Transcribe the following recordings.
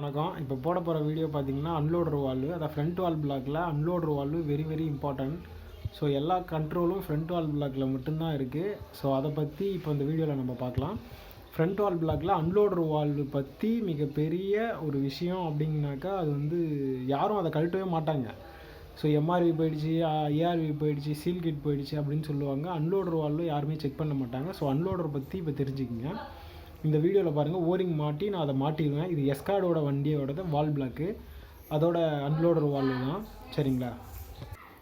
வணக்கம். இப்போ போட போகிற வீடியோ பார்த்தீங்கன்னா அன்லோடர் வால்வு அதான் ஃப்ரண்ட் வால் பிளாக்கில் unloader valve very very important so எல்லா கண்ட்ரோலும் ஃப்ரண்ட் வால் பிளாக்கில் மட்டும்தான் இருக்குது ஸோ அதை பற்றி இப்போ இந்த வீடியோவில் நம்ம பார்க்கலாம் ஃப்ரண்ட் வால் பிளாக்கில் அன்லோடர் வால்வு பற்றி மிகப்பெரிய ஒரு விஷயம் அப்படிங்கனாக்கா அது வந்து யாரும் அதை கழட்டவே மாட்டாங்க. ஸோ எம்ஆர்வி போயிடுச்சு ஏஆர்வி போயிடுச்சு சீல் கிட் போயிடுச்சு அப்படின்னு சொல்லுவாங்க. அன்லோடர் வால்வு யாருமே செக் பண்ண மாட்டாங்க. ஸோ அன்லோடர் பற்றி இப்போ தெரிஞ்சுக்கிங்க. இந்த வீடியோவில் பாருங்கள் ஓரிங் மாட்டி நான் அதை மாட்டிடுவேன். இது எஸ்கார்டோட வண்டியோட வால் பிளாக்கு அதோட அன்லோடர் வால்வு தான். சரிங்களா?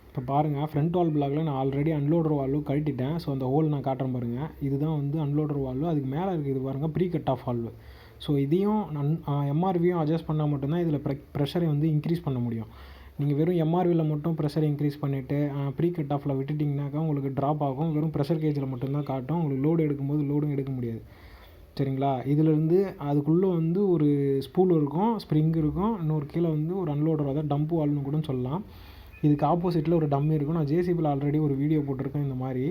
இப்போ பாருங்கள் ஃப்ரண்ட் வால் பிளாக்ல நான் ஆல்ரெடி அன்லோடர் வால்வு கழட்டிட்டேன். ஸோ அந்த ஹோல் நான் காட்டுறேன் பாருங்கள் இதுதான் வந்து அன்லோடர் வால்வு அதுக்கு மேலே இருக்குது பாருங்கள் pre cut off valve so இதையும் நன் எம்ஆர்வியும் அட்ஜஸ்ட் பண்ணால் மட்டும்தான் இதில் ப்ரெ ப்ரெஷரை வந்து இன்க்ரீஸ் பண்ண முடியும். நீங்கள் வெறும் எம்ஆர்வியில் மட்டும் ப்ரெஷர் இன்க்ரீஸ் பண்ணிவிட்டு ப்ரீ கட் ஆஃபில் விட்டுட்டிங்கனாக்கா உங்களுக்கு ட்ராப் ஆகும். வெறும் ப்ரெஷர் கேஜில் மட்டும்தான் காட்டும். உங்களுக்கு லோடு எடுக்கும்போது லோடும் எடுக்க முடியாது. சரிங்களா? இதிலேருந்து அதுக்குள்ளே வந்து ஒரு ஸ்பூல் இருக்கும் ஸ்ப்ரிங் இருக்கும் இன்னொரு கீழே வந்து ஒரு அன்லோடர் அதாவது டம்ப் வால்னு கூட சொல்லலாம். இதுக்கு ஆப்போசிட்டில் ஒரு டம்மி இருக்கும். நான் ஜேசிபியில் ஆல்ரெடி ஒரு வீடியோ போட்டிருக்கேன் இந்த மாதிரி.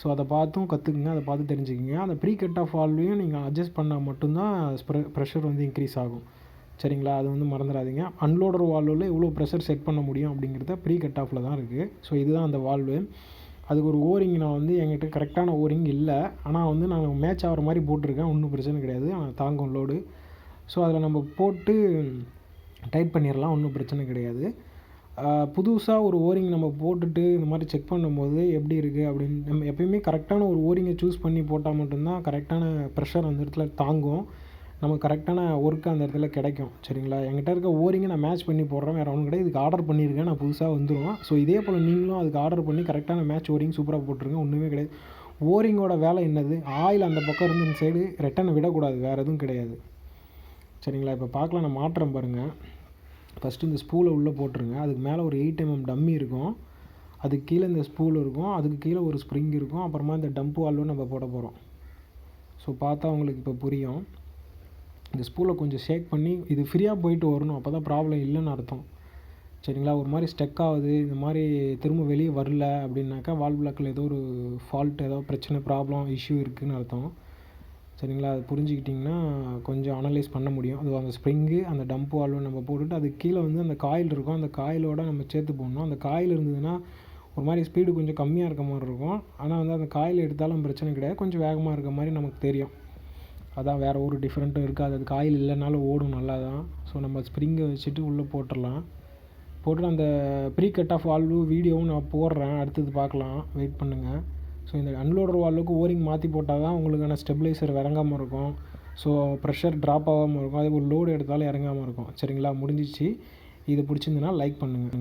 ஸோ அதை பார்த்தும் கற்றுக்குங்க அதை பார்த்து தெரிஞ்சுக்கிங்க. அந்த ப்ரீ கட் ஆஃப் வால்வையும் நீங்கள் அட்ஜஸ்ட் பண்ணால் மட்டும்தான் ப்ரெஷர் வந்து இன்க்ரீஸ் ஆகும். சரிங்களா? அது வந்து மறந்துடாதீங்க. அன்லோடர் வால்வில் எவ்வளோ ப்ரெஷர் செட் பண்ண முடியும் அப்படிங்கிறத ப்ரீ கட் ஆஃபில் தான் இருக்குது ஸோ இதுதான் அந்த வால்வு அதுக்கு ஒரு ஓரிங் நான் வந்து என்கிட்ட கரெக்டான ஓரிங் இல்லை. ஆனால் வந்து நான் மேட்ச் ஆகிற மாதிரி போட்டிருக்கேன். ஒன்றும் பிரச்சனை கிடையாது. ஆனால் தாங்கும் லோடு ஸோ அதில் நம்ம போட்டு டைட் பண்ணிடலாம். ஒன்றும் பிரச்சனை கிடையாது. புதுசாக ஒரு ஓரிங் நம்ம போட்டுட்டு இந்த மாதிரி செக் பண்ணும்போது எப்படி இருக்குது அப்படின்னு நம்ம எப்பயுமே கரெக்டான ஒரு ஓரிங்கை சூஸ் பண்ணி போட்டால் மட்டும்தான் கரெக்டான ப்ரெஷர் அந்த இடத்துல தாங்கும். நமக்கு கரெக்டான ஒர்க் அந்த இடத்துல கிடைக்கும் சரிங்களா? என்கிட்ட இருக்க ஓரிங்கை நான் மேட்ச் பண்ணி போடுறேன் வேறு ஒன்றும் கிடையாது. இதுக்கு ஆர்டர் பண்ணியிருக்கேன் நான் புதுசாக வந்துடும் ஸோ இதே போல் நீங்களும் அதுக்கு ஆர்டர் பண்ணி கரெக்டான மேட்ச் ஓரிங் சூப்பராக போட்டுருங்க ஒன்றுமே கிடையாது. ஓரிங்கோட வேலை என்னது? ஆயில் அந்த பக்கம் இருந்து இந்த சைடு ரிட்டனை விடக்கூடாது வேறு எதுவும் கிடையாது. சரிங்களா? இப்போ பார்க்கலாம் நான் மாற்றம் பாருங்கள் ஃபஸ்ட்டு இந்த ஸ்பூலை உள்ளே போட்டுருங்க. அதுக்கு மேலே ஒரு எயிட் எம்எம் டம்மி இருக்கும். அதுக்கு கீழே இந்த ஸ்பூல் இருக்கும். அதுக்கு கீழே ஒரு ஸ்ப்ரிங் இருக்கும். அப்புறமா இந்த டம்ப் வால்வும் நம்ம போட போகிறோம் ஸோ பார்த்தா உங்களுக்கு இப்போ புரியும். இந்த ஸ்பூலை கொஞ்சம் ஷேக் பண்ணி இது ஃப்ரீயாக போயிட்டு வரணும். அப்போ தான் ப்ராப்ளம் இல்லைன்னு அர்த்தம். சரிங்களா? ஒரு மாதிரி ஸ்டெக் ஆகுது. இந்த மாதிரி திரும்ப வெளியே வரல அப்படின்னாக்கா வால் பிளாக்கில் ஏதோ ஒரு ஃபால்ட் ஏதோ பிரச்சனை ப்ராப்ளம் இஷ்யூ இருக்குதுன்னு அர்த்தம். சரிங்களா? அது புரிஞ்சுக்கிட்டிங்கன்னா கொஞ்சம் அனலைஸ் பண்ண முடியும். அது அந்த ஸ்ப்ரிங்கு அந்த டம்ப் வால்வு நம்ம போட்டுட்டு அதுக்கு கீழே வந்து அந்த காயில் இருக்கும். அந்த காயிலோட நம்ம சேர்த்து போடணும். அந்த காயில் இருந்ததுன்னா ஒரு மாதிரி ஸ்பீடு கொஞ்சம் கம்மியாக இருக்க மாதிரி இருக்கும். ஆனால் வந்து அந்த காயில் எடுத்தாலும் பிரச்சனை கிடையாது. கொஞ்சம் வேகமாக இருக்க மாதிரி நமக்கு தெரியும். அதான் வேறு ஒரு டிஃப்ரெண்ட்டும் இருக்காது. அது காயில் இல்லைனாலும் ஓடும் நல்லா தான் ஸோ நம்ம ஸ்ப்ரிங்கை வச்சுட்டு உள்ளே போட்டுடலாம். போட்டு அந்த ப்ரீ கட் ஆஃப் வால்வு வீடியோவும் நான் போடுறேன். அடுத்தது பார்க்கலாம். வெயிட் பண்ணுங்கள் ஸோ இந்த அன்லோடர் வால்வுக்கு ஓரிங் மாற்றி போட்டால் தான் உங்களுக்கான ஸ்டெபிளைசர் இறங்காமல் இருக்கும். ஸோ ப்ரெஷர் ட்ராப் ஆகாமல் இருக்கும். அதே ஒரு லோடு எடுத்தாலும் இறங்காமல் இருக்கும். சரிங்களா? முடிஞ்சிச்சு. இது பிடிச்சிருந்துன்னா லைக் பண்ணுங்கள்